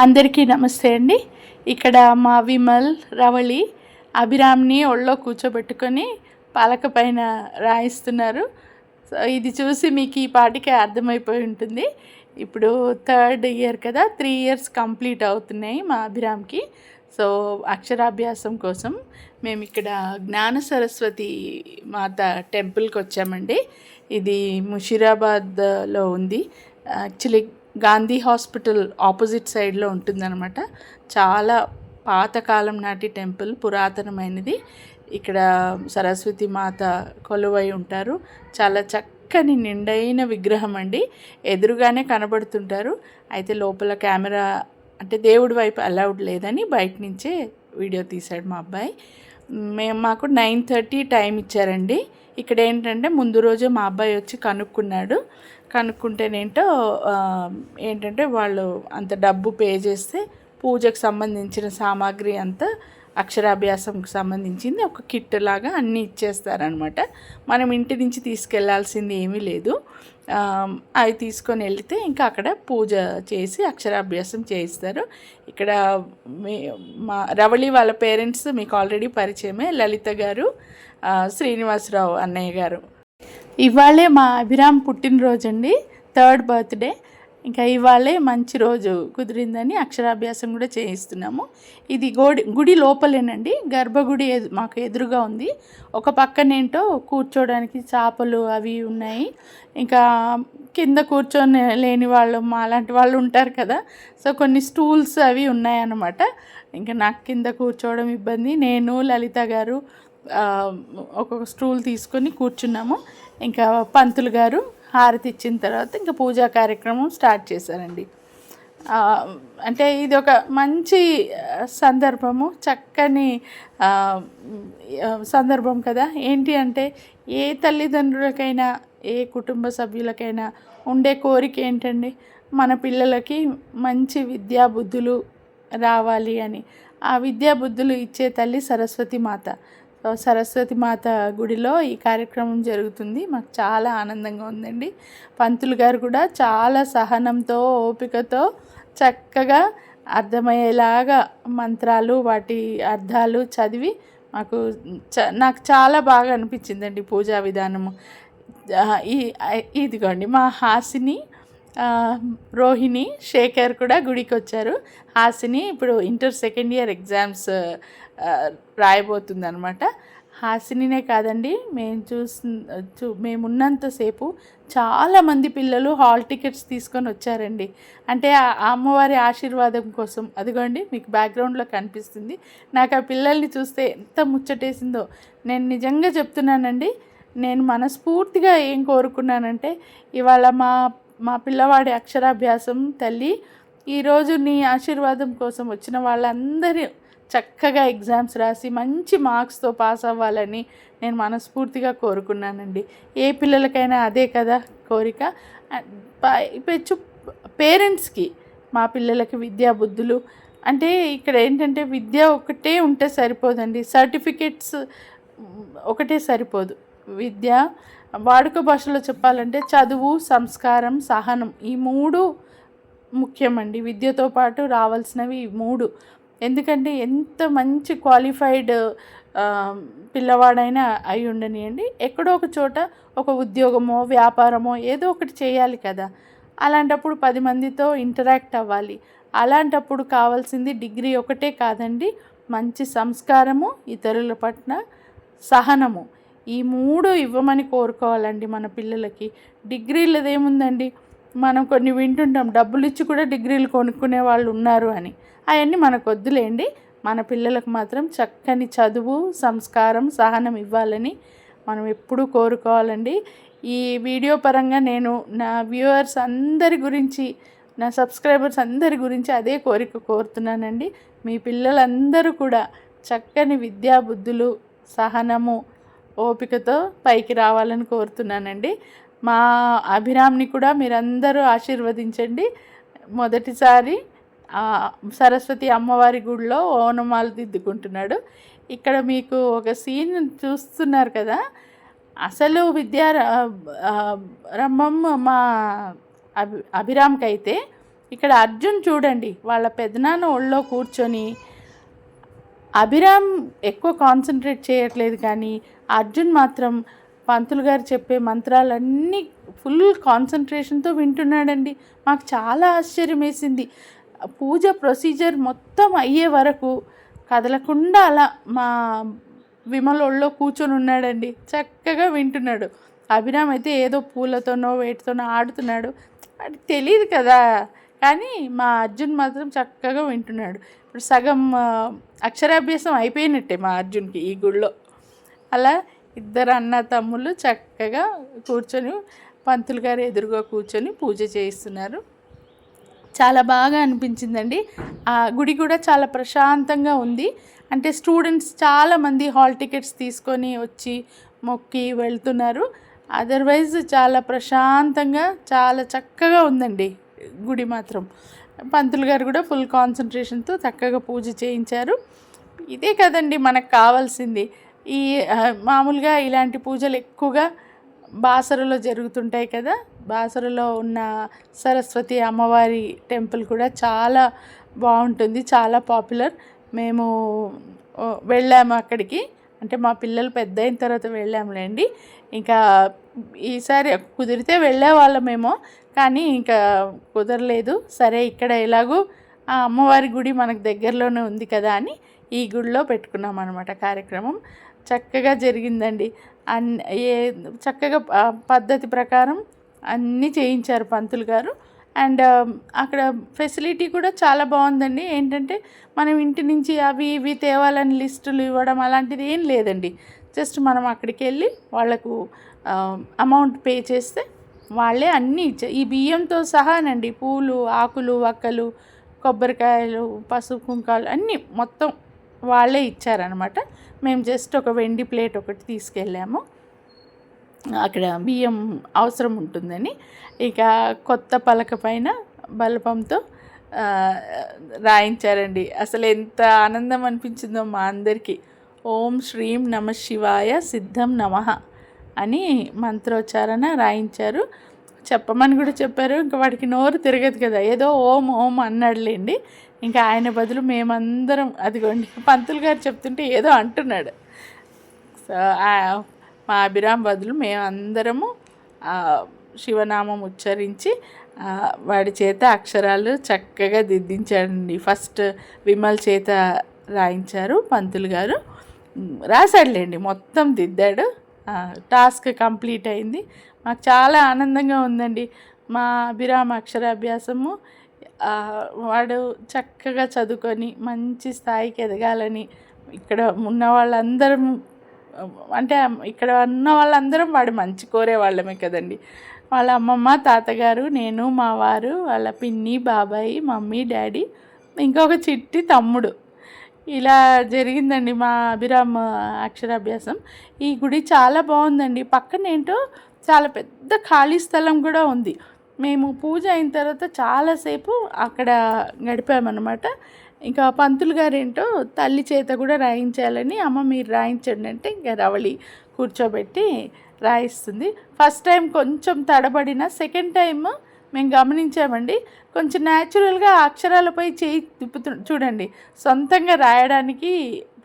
అందరికీ నమస్తే అండి. ఇక్కడ మా విమల్ రవళి అభిరామ్ని ఒళ్ళో కూర్చోబెట్టుకొని పలక పైన రాయిస్తున్నారు. సో ఇది చూసి మీకు ఈ పాటికి అర్థమైపోయి ఉంటుంది. ఇప్పుడు థర్డ్ ఇయర్ కదా త్రీ ఇయర్స్ కంప్లీట్ అవుతున్నాయి మా అభిరామ్కి. సో అక్షరాభ్యాసం కోసం మేము ఇక్కడ జ్ఞాన సరస్వతి మాత టెంపుల్కి వచ్చామండి. ఇది ముషీరాబాద్లో ఉంది. యాక్చువల్లీ గాంధీ హాస్పిటల్ ఆపోజిట్ సైడ్లో ఉంటుందన్నమాట. చాలా పాతకాలం నాటి టెంపుల్ పురాతనమైనది. ఇక్కడ సరస్వతి మాత కొలువై ఉంటారు. చాలా చక్కని నిండైన విగ్రహం అండి. ఎదురుగానే కనబడుతుంటారు. అయితే లోపల కెమెరా అంటే దేవుడి వైపు అలౌడ్ లేదని బయట నుంచే వీడియో తీశాడు మా అబ్బాయి. మేము మాకు నైన్ థర్టీ టైం ఇచ్చారండి. ఇక్కడ ఏంటంటే ముందు రోజు మా అబ్బాయి వచ్చి కనుక్కున్నాడు. కనుక్కుంటేనేంటో ఏంటంటే వాళ్ళు అంత డబ్బు పే చేస్తే పూజకు సంబంధించిన సామాగ్రి అంతా అక్షరాభ్యాసంకి సంబంధించింది ఒక కిట్ లాగా అన్నీ ఇచ్చేస్తారనమాట మనం ఇంటి నుంచి తీసుకెళ్ళాల్సింది ఏమీ లేదు. అవి తీసుకొని వెళితే ఇంకా అక్కడ పూజ చేసి అక్షరాభ్యాసం చేయిస్తారు. ఇక్కడ మీ మా రవళి వాళ్ళ పేరెంట్స్ మీకు ఆల్రెడీ పరిచయమే లలిత గారు శ్రీనివాసరావు అన్నయ్య గారు. ఇవాళే మా అభిరామ్ పుట్టినరోజు అండి థర్డ్ బర్త్డే. ఇంకా ఇవాళే మంచి రోజు కుదిరిందని అక్షరాభ్యాసం కూడా చేయిస్తున్నాము. ఇది గోడి గుడి లోపలేనండి. గర్భగుడి ఎదు మాకు ఎదురుగా ఉంది. ఒక పక్కనేంటో కూర్చోడానికి చేపలు అవి ఉన్నాయి. ఇంకా కింద కూర్చొని లేని వాళ్ళు మా అలాంటి వాళ్ళు ఉంటారు కదా. సో కొన్ని స్టూల్స్ అవి ఉన్నాయన్నమాట. ఇంకా నాకు కింద కూర్చోవడం ఇబ్బంది. నేను లలిత గారు ఒక్కొక్క స్టూల్ తీసుకొని కూర్చున్నాము. ఇంకా పంతులు గారు హారతి ఇచ్చిన తర్వాత ఇంకా పూజా కార్యక్రమం స్టార్ట్ చేశారండి. అంటే ఇది ఒక మంచి సందర్భము చక్కని సందర్భం కదా. ఏంటి అంటే ఏ తల్లిదండ్రులకైనా ఏ కుటుంబ సభ్యులకైనా ఉండే కోరిక ఏంటండి? మన పిల్లలకి మంచి విద్యా బుద్ధులు రావాలి అని. ఆ విద్యా బుద్ధులు ఇచ్చే తల్లి సరస్వతి మాత. సరస్వతి మాత గుడిలో ఈ కార్యక్రమం జరుగుతుంది. మాకు చాలా ఆనందంగా ఉందండి. పంతులు గారు కూడా చాలా సహనంతో ఓపికతో చక్కగా అర్థమయ్యేలాగా మంత్రాలు వాటి అర్థాలు చదివి మాకు చ నాకు చాలా బాగా అనిపించిందండి పూజా విధానము. ఈ ఇదిగోండి మా హాసిని రోహిణి శేఖర్ కూడా గుడికి వచ్చారు హాసిని ఇప్పుడు ఇంటర్ సెకండ్ ఇయర్ ఎగ్జామ్స్ రాయబోతుంది అనమాట హాసినినే కాదండి మేము చూసి చూ మేము ఉన్నంతసేపు చాలామంది పిల్లలు హాల్ టికెట్స్ తీసుకొని వచ్చారండి. అంటే ఆ అమ్మవారి ఆశీర్వాదం కోసం. అదిగోండి మీకు బ్యాక్గ్రౌండ్లో కనిపిస్తుంది. నాకు ఆ పిల్లల్ని చూస్తే ఎంత ముచ్చటేసిందో. నేను నిజంగా చెప్తున్నానండి నేను మనస్ఫూర్తిగా ఏం కోరుకున్నానంటే ఇవాళ మా మా పిల్లవాడి అక్షరాభ్యాసం తల్లి ఈరోజు నీ ఆశీర్వాదం కోసం వచ్చిన వాళ్ళందరి చక్కగా ఎగ్జామ్స్ రాసి మంచి మార్క్స్తో పాస్ అవ్వాలని నేను మనస్ఫూర్తిగా కోరుకున్నానండి. ఏ పిల్లలకైనా అదే కదా కోరిక. పెచ్చు పేరెంట్స్కి మా పిల్లలకి విద్యా బుద్ధులు. అంటే ఇక్కడ ఏంటంటే విద్య ఒకటే ఉంటే సరిపోదండి. సర్టిఫికెట్స్ ఒకటే సరిపోదు. విద్య వాడుక భాషలో చెప్పాలంటే చదువు సంస్కారం సహనం ఈ మూడు ముఖ్యమండి. విద్యతో పాటు రావాల్సినవి ఈ మూడు. ఎందుకంటే ఎంత మంచి క్వాలిఫైడ్ పిల్లవాడైనా అయి ఉండనియండి. ఎక్కడో ఒక చోట ఒక ఉద్యోగమో వ్యాపారమో ఏదో ఒకటి చేయాలి కదా. అలాంటప్పుడు పది మందితో ఇంటరాక్ట్ అవ్వాలి. అలాంటప్పుడు కావాల్సింది డిగ్రీ ఒకటే కాదండి మంచి సంస్కారము ఇతరుల పట్ల సహనము. ఈ మూడు ఇవ్వమని కోరుకోవాలండి మన పిల్లలకి. డిగ్రీలదేముందండి? మనం కొన్ని వింటుంటాం డబ్బులు ఇచ్చి కూడా డిగ్రీలు కొనుక్కునే వాళ్ళు ఉన్నారు అని. అవన్నీ మనకు వద్దులేండి. మన పిల్లలకు మాత్రం చక్కని చదువు సంస్కారం సహనం ఇవ్వాలని మనం ఎప్పుడూ కోరుకోవాలండి. ఈ వీడియో పరంగా నేను నా వ్యూవర్స్ అందరి గురించి నా సబ్స్క్రైబర్స్ అందరి గురించి అదే కోరిక కోరుతున్నానండి. మీ పిల్లలందరూ కూడా చక్కని విద్యా బుద్ధులు సహనము ఓపికతో పైకి రావాలని కోరుతున్నానండి. మా అభిరామ్ని కూడా మీరందరూ ఆశీర్వదించండి. మొదటిసారి సరస్వతి అమ్మవారి గుడిలో ఓనమాలు దిద్దుకుంటున్నాడు. ఇక్కడ మీకు ఒక సీన్ చూస్తున్నారు కదా. అసలు విద్యా రంభం మా అభి అభిరామ్కి అయితే ఇక్కడ అర్జున్ చూడండి వాళ్ళ పెదనాన్న ఒళ్ళో కూర్చొని అభిరామ్ ఎక్కువ కాన్సన్ట్రేట్ చేయట్లేదు కానీ అర్జున్ మాత్రం పంతులు గారు చెప్పే మంత్రాలన్నీ ఫుల్ కాన్సన్ట్రేషన్తో వింటున్నాడండి. మాకు చాలా ఆశ్చర్యం వేసింది పూజ ప్రొసీజర్ మొత్తం అయ్యే వరకు కదలకుండా అలా మా విమలోళ్ళో కూర్చొని ఉన్నాడండి. చక్కగా వింటున్నాడు. అభిరామ్ అయితే ఏదో పూలతోనో వేటితోనో ఆడుతున్నాడు. అది తెలియదు కదా. కానీ మా అర్జున్ మాత్రం చక్కగా వింటున్నాడు. ఇప్పుడు సగం అక్షరాభ్యాసం అయిపోయినట్టే మా అర్జున్కి ఈ గుళ్ళో. అలా ఇద్దరు అన్న తమ్ముళ్ళు చక్కగా కూర్చొని పంతులు గారు ఎదురుగా కూర్చొని పూజ చేయిస్తున్నారు. చాలా బాగా అనిపించిందండి. ఆ గుడి కూడా చాలా ప్రశాంతంగా ఉంది. అంటే స్టూడెంట్స్ చాలామంది హాల్ టికెట్స్ తీసుకొని వచ్చి మొక్కి వెళ్తున్నారు. అదర్వైజ్ చాలా ప్రశాంతంగా చాలా చక్కగా ఉందండి గుడి మాత్రం. పంతులు గారు కూడా ఫుల్ కాన్సన్ట్రేషన్తో చక్కగా పూజ చేయించారు. ఇదే కదండి మనకు కావాల్సింది. ఈ మామూలుగా ఇలాంటి పూజలు ఎక్కువగా బాసరలో జరుగుతుంటాయి కదా. బాసరలో ఉన్న సరస్వతి అమ్మవారి టెంపుల్ కూడా చాలా బాగుంటుంది చాలా పాపులర్. మేము వెళ్ళాము అక్కడికి. అంటే మా పిల్లలు పెద్ద అయిన తర్వాత వెళ్ళాములేండి. ఇంకా ఈసారి కుదిరితే వెళ్ళేవాళ్ళమేమో కానీ ఇంకా కుదరలేదు. సరే ఇక్కడ ఎలాగూ ఆ అమ్మవారి గుడి మనకు దగ్గరలోనే ఉంది కదా అని ఈ గుడిలో పెట్టుకున్నాం అనమాట కార్యక్రమం. చక్కగా జరిగిందండి. అన్ ఏ చక్కగా పద్ధతి ప్రకారం అన్నీ చేయించారు పంతులు గారు. అండ్ um, అక్కడ ఫెసిలిటీ కూడా చాలా బాగుందండి. ఏంటంటే మనం ఇంటి నుంచి అవి ఇవి తేవాలని లిస్టులు ఇవ్వడం అలాంటిది ఏం లేదండి. జస్ట్ మనం అక్కడికి వెళ్ళి వాళ్ళకు um, అమౌంట్ పే చేస్తే వాళ్ళే అన్నీ ఇచ్చారు ఈ బియ్యంతో సహానండి. పూలు ఆకులు వక్కలు కొబ్బరికాయలు పసుపు కుంకాలు అన్నీ మొత్తం వాళ్ళే ఇచ్చారనమాట మేము జస్ట్ ఒక వెండి ప్లేట్ ఒకటి తీసుకెళ్ళాము. అక్కడ బియ్యం అవసరం ఉంటుందని ఇక కొత్త పలక పైన బలపంతో రాయించారండి. అసలు ఎంత ఆనందం అనిపించిందో మా అందరికీ. ఓం శ్రీం నమ శివాయ సిద్ధం నమః అని మంత్రోచ్చారణ రాయించారు. చెప్పమని కూడా చెప్పారు. ఇంకా వాడికి నోరు తిరగదు కదా. ఏదో ఓం ఓం అన్నాడులేండి. ఇంకా ఆయన బదులు మేమందరం అదిగోండి పంతులు గారు చెప్తుంటే ఏదో అంటున్నాడు. సో మా అభిరామ్ బదులు మేమందరము శివనామం ఉచ్చరించి వాడి చేత అక్షరాలు చక్కగా దిద్దించాడండి. ఫస్ట్ విమల్ చేత రాయించారు పంతులు గారు. రాశాడులేండి మొత్తం దిద్దాడు. టాస్క్ కంప్లీట్ అయింది. మాకు చాలా ఆనందంగా ఉందండి. మా అభిరామ అక్షరాభ్యాసము వాడు చక్కగా చదువుకొని మంచి స్థాయికి ఎదగాలని ఇక్కడ ఉన్న వాళ్ళందరం అంటే ఇక్కడ ఉన్న వాళ్ళందరం వాడు మంచి కోరే వాళ్ళమే కదండి. వాళ్ళ అమ్మమ్మ తాతగారు నేను మా వారు వాళ్ళ పిన్ని బాబాయి మమ్మీ డాడీ ఇంకొక చిట్టి తమ్ముడు. ఇలా జరిగిందండి మా అభిరామ్ అక్షరాభ్యాసం. ఈ గుడి చాలా బాగుందండి. పక్కన ఏంటో చాలా పెద్ద ఖాళీ స్థలం కూడా ఉంది. మేము పూజ అయిన తర్వాత చాలాసేపు అక్కడ గడిపామన్నమాట. ఇంకా పంతులు గారు ఏంటో తల్లి చేత కూడా రాయించాలని అమ్మ మీరు రాయించండి అంటే ఇంకా రవళి కూర్చోబెట్టి రాయిస్తుంది. ఫస్ట్ టైం కొంచెం తడబడిన సెకండ్ టైం మేము గమనించామండి. కొంచెం న్యాచురల్గా అక్షరాలపై చేయి తిప్పుతు చూడండి. సొంతంగా రాయడానికి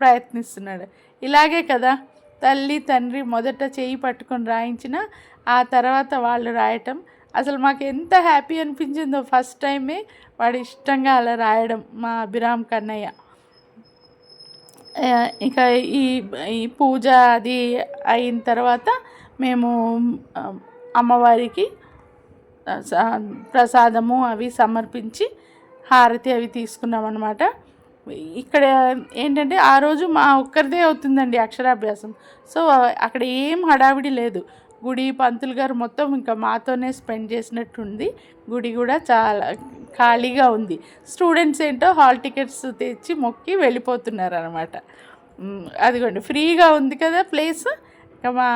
ప్రయత్నిస్తున్నాడు. ఇలాగే కదా తల్లి తండ్రి మొదట చేయి పట్టుకొని రాయించిన ఆ తర్వాత వాళ్ళు రాయటం అసలు మాకు ఎంత హ్యాపీ అనిపించిందో ఫస్ట్ టైమే వాడు ఇష్టంగా అలా రాయడం మా అభిరామ్ కన్నయ్య. ఇక ఇంకా ఈ ఈ పూజ అది అయిన తర్వాత మేము అమ్మవారికి ప్రసాదము అవి సమర్పించి హారతి అవి తీసుకున్నాం అనమాట ఇక్కడ ఏంటంటే ఆ రోజు మా ఒక్కరిదే అవుతుందండి అక్షరాభ్యాసం. సో అక్కడ ఏం హడావిడి లేదు. గుడి పంతులు గారు మొత్తం ఇంకా మాతోనే స్పెండ్ చేసినట్టుంది. గుడి కూడా చాలా ఖాళీగా ఉంది. స్టూడెంట్స్ ఏంటో హాల్ టికెట్స్ తెచ్చి మొక్కి వెళ్ళిపోతున్నారు అనమాట అదిగోండి ఫ్రీగా ఉంది కదా ప్లేస్. ఇంకా మా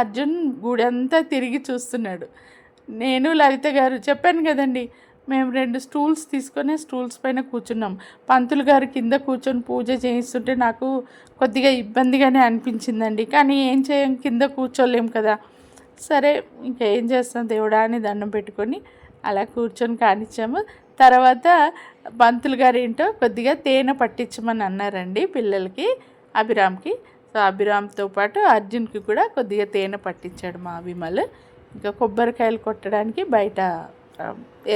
అర్జున్ గుడి అంతా తిరిగి చూస్తున్నాడు. నేను లలిత గారు చెప్పాను కదండి మేము రెండు స్టూల్స్ తీసుకొని స్టూల్స్ పైన కూర్చున్నాం. పంతులు గారు కింద కూర్చొని పూజ చేయిస్తుంటే నాకు కొద్దిగా ఇబ్బందిగానే అనిపించిందండి. కానీ ఏం చేయం? కింద కూర్చోలేం కదా. సరే ఇంకేం చేస్తాం? దేవుడా అని దండం పెట్టుకొని అలా కూర్చొని కానిచ్చాము. తర్వాత పంతులు గారు ఏంటో కొద్దిగా తేనె పట్టించమని అన్నారండి పిల్లలకి అభిరామ్కి. సో అభిరామ్తో పాటు అర్జున్కి కూడా కొద్దిగా తేనె పట్టించాడు మా విమల్ ఇంకా కొబ్బరికాయలు కొట్టడానికి బయట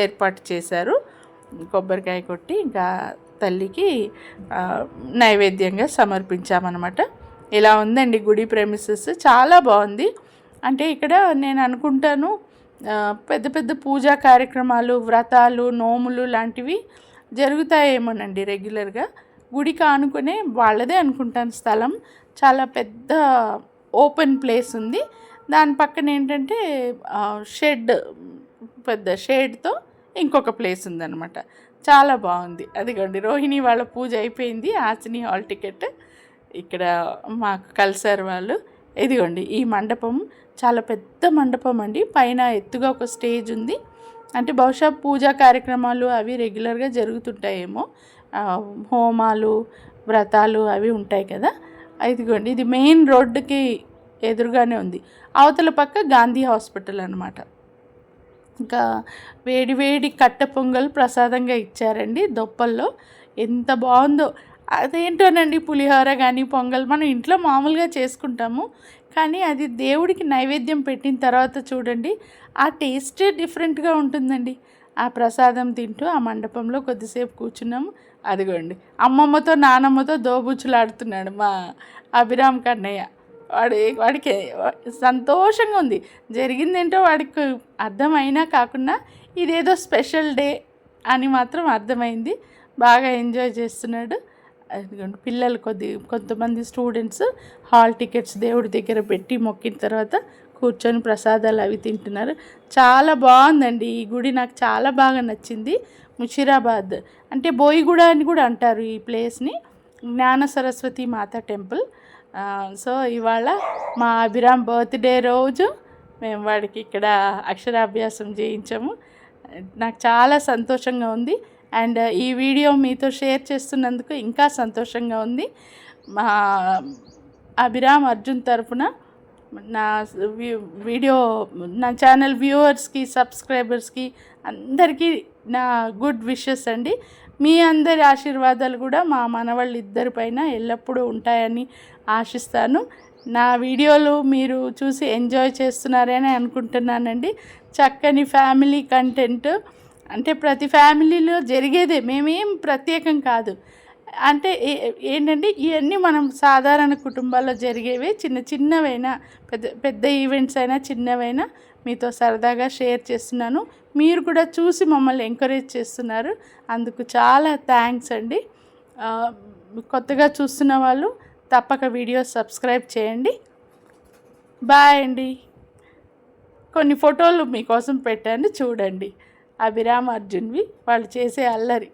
ఏర్పాటు చేశారు. కొబ్బరికాయ కొట్టి ఇంకా తల్లికి నైవేద్యంగా సమర్పించామన్నమాట. ఇలా ఉందండి గుడి ప్రెమిసెస్ చాలా బాగుంది. అంటే ఇక్కడ నేను అనుకుంటాను పెద్ద పెద్ద పూజా కార్యక్రమాలు వ్రతాలు నోములు లాంటివి జరుగుతాయేమోనండి రెగ్యులర్గా గుడి కానుకునే వాళ్ళదే అనుకుంటాను స్థలం. చాలా పెద్ద ఓపెన్ ప్లేస్ ఉంది. దాని పక్కన ఏంటంటే షెడ్ పెద్ద షేడ్తో ఇంకొక ప్లేస్ ఉందన్నమాట. చాలా బాగుంది. అదిగోండి రోహిణి వాళ్ళ పూజ అయిపోయింది. ఆచిని హాల్ టికెట్. ఇక్కడ మాకు కలిసారు వాళ్ళు. ఇదిగోండి ఈ మండపం చాలా పెద్ద మండపం అండి. పైన ఎత్తుగా ఒక స్టేజ్ ఉంది. అంటే బహుశా పూజా కార్యక్రమాలు అవి రెగ్యులర్గా జరుగుతుంటాయేమో. హోమాలు వ్రతాలు అవి ఉంటాయి కదా. ఇదిగోండి ఇది మెయిన్ రోడ్డుకి ఎదురుగానే ఉంది. అవతల పక్క గాంధీ హాస్పిటల్ అనమాట ఇంకా వేడి వేడి కట్ట పొంగల్ ప్రసాదంగా ఇచ్చారండి దొప్పల్లో. ఎంత బాగుందో. అదేంటోనండి పులిహోర కానీ పొంగల్ మనం ఇంట్లో మామూలుగా చేసుకుంటాము. కానీ అది దేవుడికి నైవేద్యం పెట్టిన తర్వాత చూడండి ఆ టేస్టే డిఫరెంట్గా ఉంటుందండి. ఆ ప్రసాదం తింటూ ఆ మండపంలో కొద్దిసేపు కూర్చున్నాము. అదిగోండి అమ్మమ్మతో నానమ్మతో దోబుచ్చులాడుతున్నాడు మా అభిరామ్ కన్నయ్య. వాడి వాడికి సంతోషంగా ఉంది. జరిగిందేంటో వాడికి అర్థమైనా కాకుండా ఇదేదో స్పెషల్ డే అని మాత్రం అర్థమైంది. బాగా ఎంజాయ్ చేస్తున్నాడు. పిల్లలు కొద్ది కొంతమంది స్టూడెంట్స్ హాల్ టికెట్స్ దేవుడి దగ్గర పెట్టి మొక్కిన తర్వాత కూర్చొని ప్రసాదాలు అవి తింటున్నారు. చాలా బాగుందండి. ఈ గుడి నాకు చాలా బాగా నచ్చింది. ముషిరాబాద్. అంటే బోయిగూడ అని కూడా అంటారు ఈ ప్లేస్ని. జ్ఞాన సరస్వతి మాత టెంపుల్. సో ఇవాళ మా అభిరామ్ బర్త్డే రోజు మేము వాడికి ఇక్కడ అక్షరాభ్యాసం చేయించాము. నాకు చాలా సంతోషంగా ఉంది. అండ్ ఈ వీడియో మీతో షేర్ చేస్తున్నందుకు ఇంకా సంతోషంగా ఉంది. మా అభిరామ్ అర్జున్ తరఫున నా వీడియో నా ఛానల్ వ్యూవర్స్కి సబ్స్క్రైబర్స్కి అందరికీ నా గుడ్ విషెస్ అండి. మీ అందరి ఆశీర్వాదాలు కూడా మా మనవాళ్ళు ఇద్దరి పైన ఎల్లప్పుడూ ఉంటాయని ఆశిస్తాను. నా వీడియోలు మీరు చూసి ఎంజాయ్ చేస్తున్నారని అనుకుంటున్నానండి. చక్కని ఫ్యామిలీ కంటెంట్. అంటే ప్రతి ఫ్యామిలీలో జరిగేదే మేమేం ప్రత్యేకం కాదు. అంటే ఏంటంటే ఇవన్నీ మనం సాధారణ కుటుంబాల్లో జరిగేవి చిన్న చిన్నవైనా పెద్ద పెద్ద ఈవెంట్స్ అయినా చిన్నవైనా మీతో సరదాగా షేర్ చేస్తున్నాను. మీరు కూడా చూసి మమ్మల్ని ఎంకరేజ్ చేస్తున్నారు. అందుకు చాలా థ్యాంక్స్ అండి. కొత్తగా చూస్తున్న వాళ్ళు తప్పక వీడియో సబ్స్క్రైబ్ చేయండి. బాయ్ అండి. కొన్ని ఫోటోలు మీకోసం పెట్టాను. చూడండి. అభిరామ్ అర్జున్వి వాళ్ళు చేసే అల్లరి.